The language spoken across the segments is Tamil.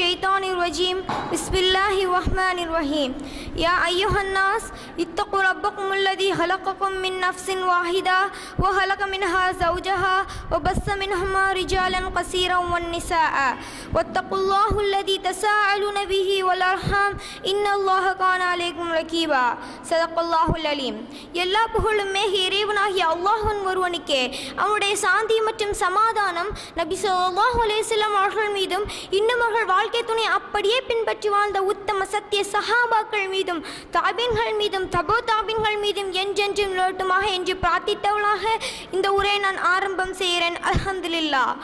الشيطان الرجيم بسم الله الرحمن الرحيم يا أيها الناس اتقوا ربكم الذي خلقكم من نفس واحدة وخلق منها زوجها وبث منهما رجالا كثيرا والنساء واتقوا الله الذي تساءلون به والأرحام إن الله كان عليكم رقيبا صدق الله العليم எல்லா புகழுமே இறைவனாகிய அல்லாஹ்வின் ஒருவனுக்கே அவனுடைய சாந்தி மற்றும் சமாதானம் நபி ஸல்லல்லாஹு அலைஹி வஸல்லம் அவர்கள் மீதும் இன்னும் அவர்கள் வாழ்க்கை துணை அப்படியே பின்பற்றி வாழ்ந்த உத்தம சத்திய சஹாபாக்கள் மீதும் தாபின்கள் மீதும் தபோ தாபின்கள் மீதும் என்றென்றும் நோட்டுமாக என்று பிரார்த்தித்தவளாக இந்த உரையை நான் ஆரம்பம் செய்கிறேன். அல்ஹம்துலில்லாஹ்.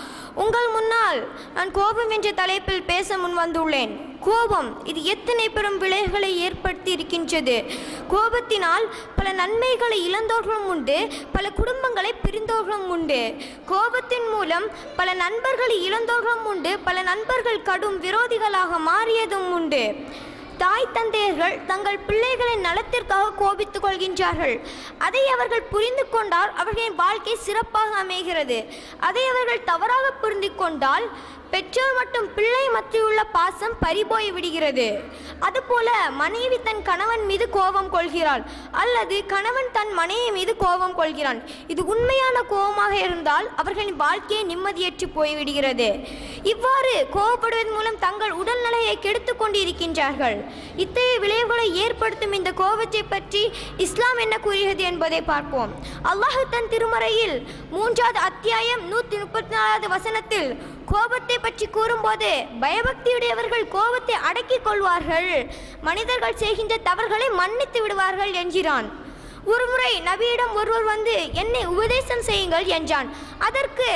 உங்கள் முன்னால் நான் கோபம் என்ற தலைப்பில் பேச முன் வந்துள்ளேன். கோபம் இது எத்தனை பெரும் விளைவுகளை ஏற்படுத்தி இருக்கின்றது? கோபத்தினால் பல நன்மைகளை இழந்தோர்களும் உண்டு பல குடும்பங்களை பிரிந்தோர்களும் உண்டு. கோபத்தின் மூலம் பல நண்பர்களை இழந்தோர்களும் உண்டு பல நண்பர்கள் கடும் விரோதிகளாக மாறியதும் உண்டு. தாய் தந்தையர்கள் தங்கள் பிள்ளைகளின் நலத்திற்காக கோபித்துக் கொள்கின்றார்கள். அதை அவர்கள் புரிந்து கொண்டால் அவர்களின் வாழ்க்கை சிறப்பாக அமைகிறது. அதை அவர்கள் தவறாக புரிந்து கொண்டால் பெற்றோர் மற்றும் பிள்ளை மத்தியுள்ள பாசம் பறிபோய் விடுகிறது. அதுபோல மனைவி தன் கணவன் மீது கோபம் கொள்கிறாள் அல்லது கணவன் தன் மனைவி மீது கோபம் கொள்கிறான். இது உண்மையான கோபமாக இருந்தால் அவர்களின் வாழ்க்கையை நிம்மதியற்று போய்விடுகிறது. இவ்வாறு கோபப்படுவதன் மூலம் தங்கள் உடல்நிலையை கெடுத்துக் கொண்டிருக்கின்றார்கள். இத்தகைய விளைவுகளை ஏற்படுத்தும் இந்த கோபத்தை பற்றி இஸ்லாம் என்ன கூறுகிறது என்பதை பார்ப்போம். அல்லாஹு தன் திருமறையில் மூன்றாவது அத்தியாயம் நூற்றி முப்பத்தி நாலாவது வசனத்தில் கோபத்தை பற்றி கூறும்போது பயபக்தியுடையவர்கள் கோபத்தை அடக்கிக் கொள்வார்கள். மனிதர்கள் செய்கின்ற தவறுகளை மன்னித்து விடுவார்கள் என்கிறான். ஒருமுறை நபியிடம் ஒருவர் வந்து என்னை உபதேசம் செய்யுங்கள் என்றான். அதற்கு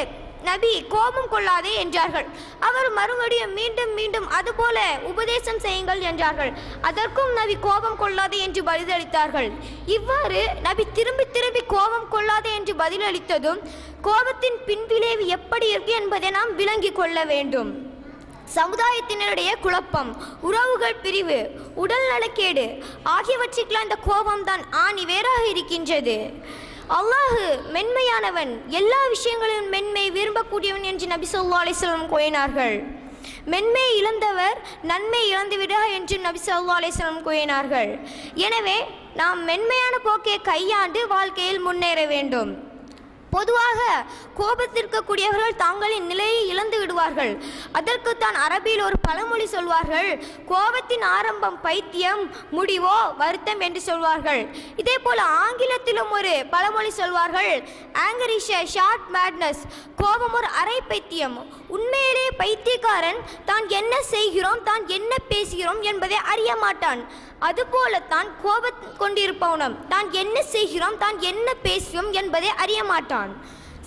நபி கோபம் கொள்ளாதே என்றார்கள். அவர் மறுபடியும் மீண்டும் மீண்டும் அதுபோல உபதேசம் செய்யுங்கள் என்றார்கள். அதற்கும் நபி கோபம் கொள்ளாதே என்று பதிலளித்தார்கள். இவ்வாறு நபி திரும்பி திரும்பி கோபம் கொள்ளாதே என்று பதிலளித்ததும் கோபத்தின் பின்விளைவு எப்படி இருக்கு என்பதை நாம் விளங்கிக் கொள்ள வேண்டும். சமுதாயத்தினருடைய குழப்பம் உறவுகள் பிரிவு உடல் நலக்கேடு ஆகியவற்றுக்கெல்லாம் இந்த கோபம்தான் ஆணி வேறாக இருக்கின்றது. அல்லாஹு மென்மையானவன். எல்லா விஷயங்களிலும் மென்மை விரும்பக்கூடியவன் என்று நபி சொல்லா அலிஸ்லாம் கூறினார்கள். மென்மை இழந்தவர் நன்மை இழந்துவிடா என்று நபி சொல்லா அலிஸ்லாம் கூறினார்கள். எனவே நாம் மென்மையான போக்கை கையாண்டு வாழ்க்கையில் முன்னேற வேண்டும். பொதுவாக கோபத்திற்கக்கூடியவர்கள் தாங்களின் நிலையை இழந்து விடுவார்கள். அதற்கு தான் அரபியில் ஒரு பழமொழி சொல்வார்கள் கோபத்தின் ஆரம்பம் பைத்தியம் முடிவோ வருத்தம் என்று சொல்வார்கள். இதே போல ஆங்கிலத்திலும் ஒரு பழமொழி சொல்வார்கள் ஆங்கர் இஸ் ஷார்ட் மேட்னஸ் கோபம் ஒரு அரை பைத்தியம். உண்மையிலே பைத்தியக்காரன் தான் என்ன செய்கிறோம் தான் என்ன பேசுகிறோம் என்பதை அறிய மாட்டான். அதுபோலத்தான் கோபம் கொண்டிருப்பவனும் தான் என்ன செய்கிறோம்? தான் என்ன பேசுகிறோம் என்பதை அறிய மாட்டான்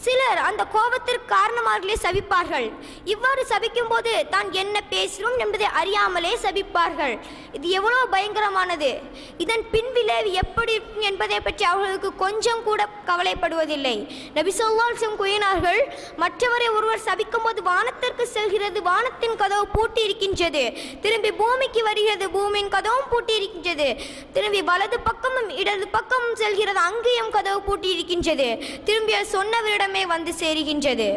சிலர் அந்த கோபத்திற்கு காரணமாகலே சபிப்பார்கள். இவ்வாறு சபிக்கும் போது தான் என்ன பேசுகிறோம் என்பதை அறியாமலே சபிப்பார்கள். இது எவ்வளோ பயங்கரமானது. இதன் பின்விளைவு எப்படி என்பதை பற்றி அவர்களுக்கு கொஞ்சம் கூட கவலைப்படுவதில்லை. நபி சிங் கூறினார்கள் மற்றவரை ஒருவர் சபிக்கும் போது வானத்திற்கு செல்கிறது வானத்தின் கதவு பூட்டி இருக்கின்றது திரும்பி பூமிக்கு வருகிறது பூமியின் கதவும் பூட்டி இருக்கின்றது திரும்பி வலது பக்கமும் இடது பக்கமும் செல்கிறது அங்கேயும் கதவு பூட்டி இருக்கின்றது திரும்பி சொன்னவரிடம் சொன்னவரிடமே வந்து சேருகின்றது.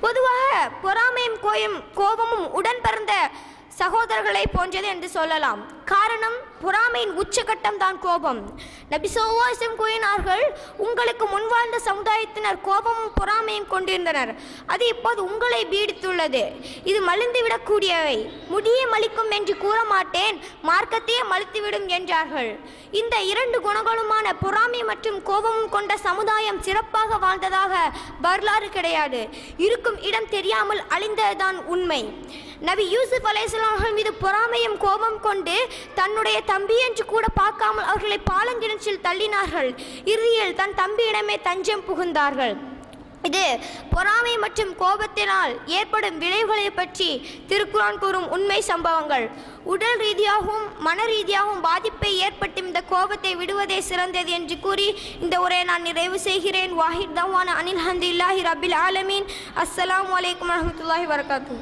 பொதுவாக பொறாமையும் கோயும் கோபமும் உடன் பிறந்த சகோதரர்களை போன்றது என்று சொல்லலாம். காரணம் பொறாமையின் உச்சகட்டம் தான் கோபம். நபி சோவாசம் கூறினார்கள் உங்களுக்கு முன்வாழ்ந்த சமுதாயத்தினர் கோபமும் பொறாமையும் கொண்டிருந்தனர். அது இப்போது உங்களை பீடித்துள்ளது. இது மலிந்து விடக்கூடியவை முடியே மலிக்கும் என்று கூற மாட்டேன் மார்க்கத்தையே மலித்துவிடும் என்றார்கள். இந்த இரண்டு குணங்களுமான பொறாமை மற்றும் கோபமும் கொண்ட சமுதாயம் சிறப்பாக வாழ்ந்ததாக வரலாறு கிடையாது. இருக்கும் இடம் தெரியாமல் அழிந்ததுதான் உண்மை. நபி யூசுப் அலைஹிஸ்ஸலாம் மீது பொறாமையும் கோபம் கொண்டு தன்னுடைய தம்பி என்று கூட பார்க்காமல் அவர்களை பாலங்கிணற்றில் தள்ளினார்கள். இறுதியில் தன் தம்பியிடமே தஞ்சம் புகுந்தார்கள். இது பொறாமை மற்றும் கோபத்தினால் ஏற்படும் விளைவுகளை பற்றி திருக்குறான் கூறும் உண்மை சம்பவங்கள். உடல் ரீதியாகவும் மன ரீதியாகவும் பாதிப்பை ஏற்பட்டும் இந்த கோபத்தை விடுவதே சிறந்தது என்று கூறி இந்த உரையை நான் நிறைவு செய்கிறேன். வாஹித் தவான அனில் ஹந்தில்லாஹி ரபில் ஆலமீன். அஸ்ஸலாமு வலைக்கம் வரமத்துல்லாஹி வரகாத்தூ